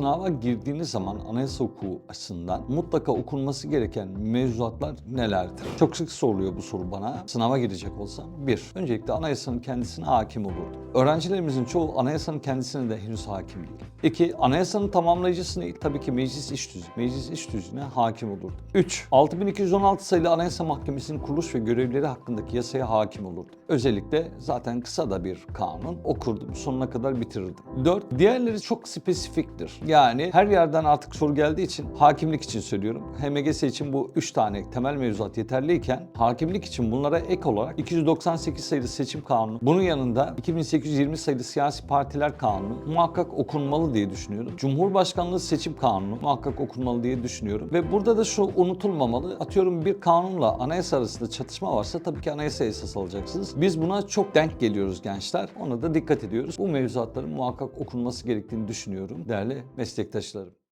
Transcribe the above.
sınava girdiğiniz zaman anayasa hukuku açısından mutlaka okunması gereken mevzuatlar nelerdir? Çok sık soruluyor bu soru bana. Sınava girecek olsam. Bir, öncelikle anayasanın kendisine hakim olurdu. Öğrencilerimizin çoğu anayasanın kendisine de henüz hakim değil. İki, anayasanın tamamlayıcısı ne? Tabii ki meclis iş düzeni. Meclis iş düzenine hakim olurdu. Üç, 6216 sayılı Anayasa Mahkemesi'nin kuruluş ve görevleri hakkındaki yasaya hakim olurdu. Özellikle zaten kısa da bir kanun okurdum, sonuna kadar bitirirdim. Dört, diğerleri çok spesifiktir. Yani her yerden artık soru geldiği için hakimlik için söylüyorum. HMGS için bu üç tane temel mevzuat yeterliyken hakimlik için bunlara ek olarak 298 sayılı seçim kanunu, bunun yanında 2820 sayılı siyasi partiler kanunu muhakkak okunmalı diye düşünüyorum. Cumhurbaşkanlığı seçim kanunu muhakkak okunmalı diye düşünüyorum. Ve burada da şu unutulmamalı. Atıyorum bir kanunla anayasa arasında çatışma varsa tabii ki anayasa esas alacaksınız. Biz buna çok denk geliyoruz gençler. Ona da dikkat ediyoruz. Bu mevzuatların muhakkak okunması gerektiğini düşünüyorum değerli meslektaşlarım.